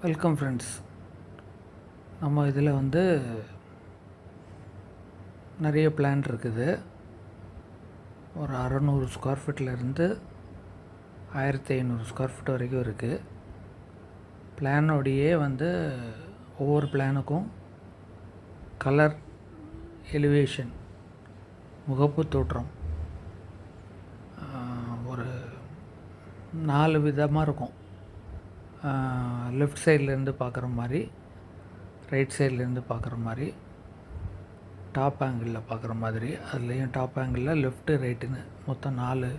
Welcome friends நம்ம இதில் வந்து நிறைய பிளான் இருக்குது. ஒரு அறநூறு ஸ்கொயர் ஃபீட்லேருந்து ஆயிரத்தி ஐநூறு ஸ்கொயர் ஃபீட் வரைக்கும் இருக்குது பிளானோடையே வந்து ஒவ்வொரு பிளானுக்கும் கலர் எலிவேஷன் முகப்பு தோற்றம் ஒரு நாலு விதமாக இருக்கும். லெஃப்ட் சைட்லேருந்து பார்க்குற மாதிரி ரைட் சைட்லேருந்து பார்க்குற மாதிரி டாப் ஆங்கிளில் பார்க்குற மாதிரி அதுலேயும் டாப் ஆங்கிளில் லெஃப்ட்டு ரைட்டுன்னு மொத்தம் நாலு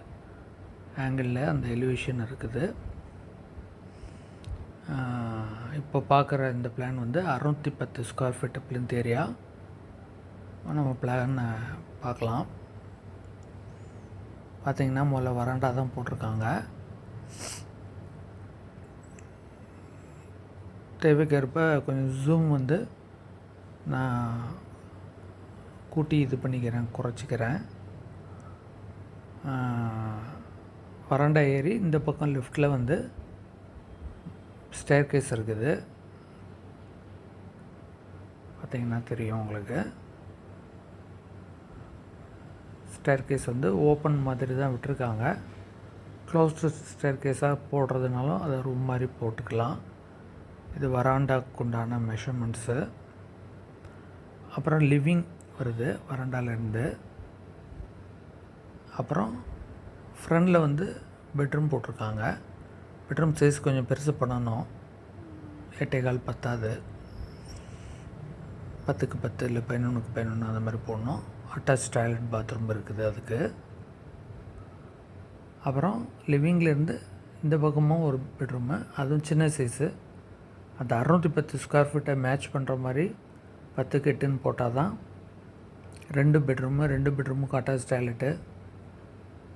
ஆங்கிளில் அந்த எலிவேஷன் இருக்குது. இப்போ பார்க்குற இந்த பிளான் வந்து அறுநூற்றி பத்து ஸ்கொயர் ஃபீட்டு பிளிந்த் ஏரியா நம்ம பிளானை பார்க்கலாம். பார்த்தீங்கன்னா முதல்ல வராண்டா தான் போட்டிருக்காங்க. தேவைக்கேற்ப கொஞ்சம் ஜூம் வந்து நான் கூட்டி இது பண்ணிக்கிறேன் குறைச்சிக்கிறேன். வராண்டா ஏறி இந்த பக்கம் லெஃப்டில் வந்து ஸ்டேர் கேஸ் இருக்குது. பார்த்தீங்கன்னா தெரியும் உங்களுக்கு. ஸ்டேர் கேஸ் வந்து ஓப்பன் மாதிரி தான் விட்டுருக்காங்க. க்ளோஸ்டு ஸ்டேர் கேஸாக போடுறதுனாலும் அதை ரூம் மாதிரி போட்டுக்கலாம். இது வராண்டாக்கு உண்டான மெஷர்மெண்ட்ஸு அப்புறம் லிவிங் வருது வராண்டாலேருந்து. அப்புறம் ஃப்ரண்டில் வந்து பெட்ரூம் போட்டிருக்காங்க. பெட்ரூம் சைஸ் கொஞ்சம் பெருசு பண்ணணும். எட்டேகால் பத்தாது. பத்துக்கு பத்து இல்லை பதினொன்றுக்கு பதினொன்று அந்த மாதிரி போடணும். அட்டாச் டாய்லெட் பாத்ரூம் இருக்குது அதுக்கு. அப்புறம் லிவிங்லேருந்து இந்த பக்கமும் ஒரு பெட்ரூமு அதுவும் சின்ன சைஸு அந்த அறநூற்றி பத்து ஸ்கொயர் ஃபீட்டை மேட்ச் பண்ணுற மாதிரி பத்துக்கு எட்டுன்னு போட்டால் தான் ரெண்டு பெட்ரூமு ரெண்டு பெட்ரூமுக்கு அட்டாச் டாய்லெட்டு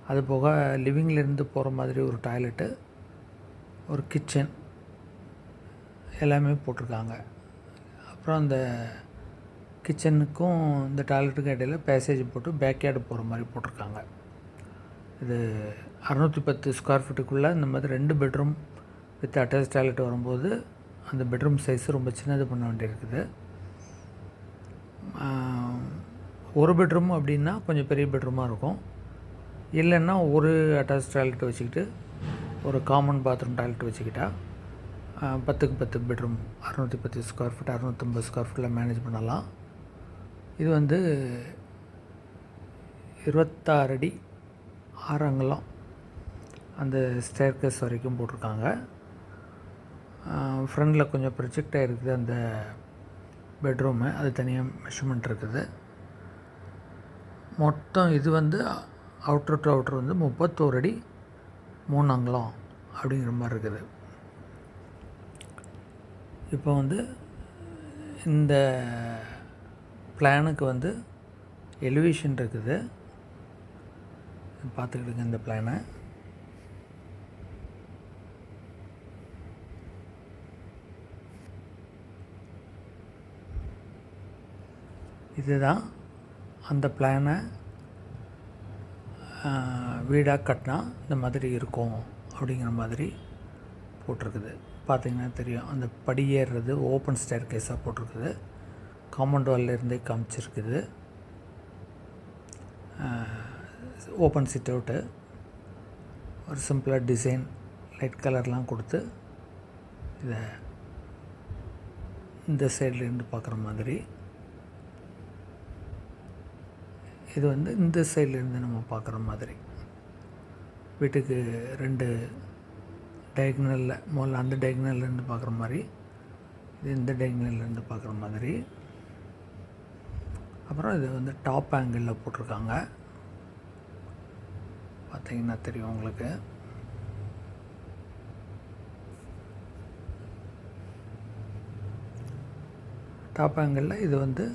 அது போக லிவிங்லேருந்து போகிற மாதிரி ஒரு டாய்லெட்டு ஒரு கிச்சன் எல்லாமே போட்டிருக்காங்க. அப்புறம் அந்த கிச்சனுக்கும் இந்த டாய்லெட்டுக்கும் இடையில பேசேஜ் போட்டு பேக்யார்டு போகிற மாதிரி போட்டிருக்காங்க. இது அறநூற்றி பத்து ஸ்கொயர் ஃபீட்டுக்குள்ளே இந்த மாதிரி ரெண்டு பெட்ரூம் வித் அட்டாச் டாய்லெட் வரும்போது அந்த பெட்ரூம் சைஸ் ரொம்ப சின்னது பண்ண வேண்டியிருக்குது. ஒரு பெட்ரூம் அப்படின்னா கொஞ்சம் பெரிய பெட்ரூமாக இருக்கும். இல்லைன்னா ஒரு அட்டாச் டாய்லெட் வச்சுக்கிட்டு ஒரு காமன் பாத்ரூம் டாய்லெட் வச்சுக்கிட்டா பத்துக்கு பத்து பெட்ரூம் அறநூற்றி பத்து ஸ்கொயர் ஃபீட் அறநூற்றம்பது ஸ்கொயர் ஃபீட்டில் மேனேஜ் பண்ணலாம். இது வந்து இருபத்தாறு அடி ஆறு அந்த ஸ்டேர்கேஸ் வரைக்கும் போட்டிருக்காங்க. ஃப்ரண்டில் கொஞ்சம் ப்ரொஜெக்டாக இருக்குது அந்த பெட்ரூமு அது தனியாக மெஷர்மெண்ட் இருக்குது. மொத்தம் இது வந்து அவுட்ரு டு அவுட்ரு வந்து முப்பத்தோரு அடி மூணு அங்குலம் அப்படிங்கிற மாதிரி இருக்குது. இப்போ வந்து இந்த பிளானுக்கு வந்து எலிவேஷன் இருக்குது. பார்த்துக்கிட்டுங்க இந்த பிளானை இதுதான் அந்த பிளானை வீடாக கட்டினா இந்த மாதிரி இருக்கும் அப்படிங்கிற மாதிரி போட்டிருக்குது. பார்த்தீங்கன்னா தெரியும். அந்த படியேறுறது ஓப்பன் ஸ்டேர் கேஸாக போட்டிருக்குது. காம்பவுண்ட் வால்லேருந்தே காமிச்சிருக்குது. ஓப்பன் சிட் அவுட்டு ஒரு சிம்பிளாக டிசைன் லைட் கலர்லாம் கொடுத்து இதை இந்த சைட்லேருந்து பார்க்குற மாதிரி இது வந்து இந்த சைட்லேருந்து நம்ம பார்க்குற மாதிரி. வீட்டுக்கு ரெண்டு டயக்னலில் முதல்ல அந்த டயக்னல்லேருந்து பார்க்குற மாதிரி இது இந்த டயக்னல்லேருந்து பார்க்குற மாதிரி. அப்புறம் இது வந்து டாப் ஆங்கிளில் போட்டிருக்காங்க. பார்த்தீங்கன்னா தெரியும் உங்களுக்கு. டாப் ஆங்கிளில் இது வந்து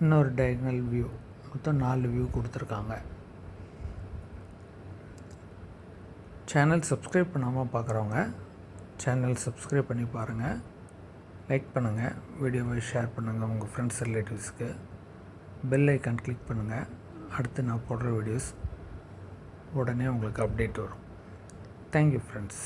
இன்னொரு டயக்னல் வியூ மொத்தம் நாலு வியூ கொடுத்துருக்காங்க. சேனல் சப்ஸ்கிரைப் பண்ணாமல் பார்க்குறவங்க சேனல் சப்ஸ்கிரைப் பண்ணி பாருங்கள் லைக் பண்ணுங்கள் வீடியோவை ஷேர் பண்ணுங்கள் உங்கள் ஃப்ரெண்ட்ஸ் ரிலேட்டிவ்ஸ்க்கு பெல் ஐக்கான் கிளிக் பண்ணுங்கள் அடுத்து நான் போடுற வீடியோஸ் உடனே உங்களுக்கு அப்டேட் வரும். Thank you friends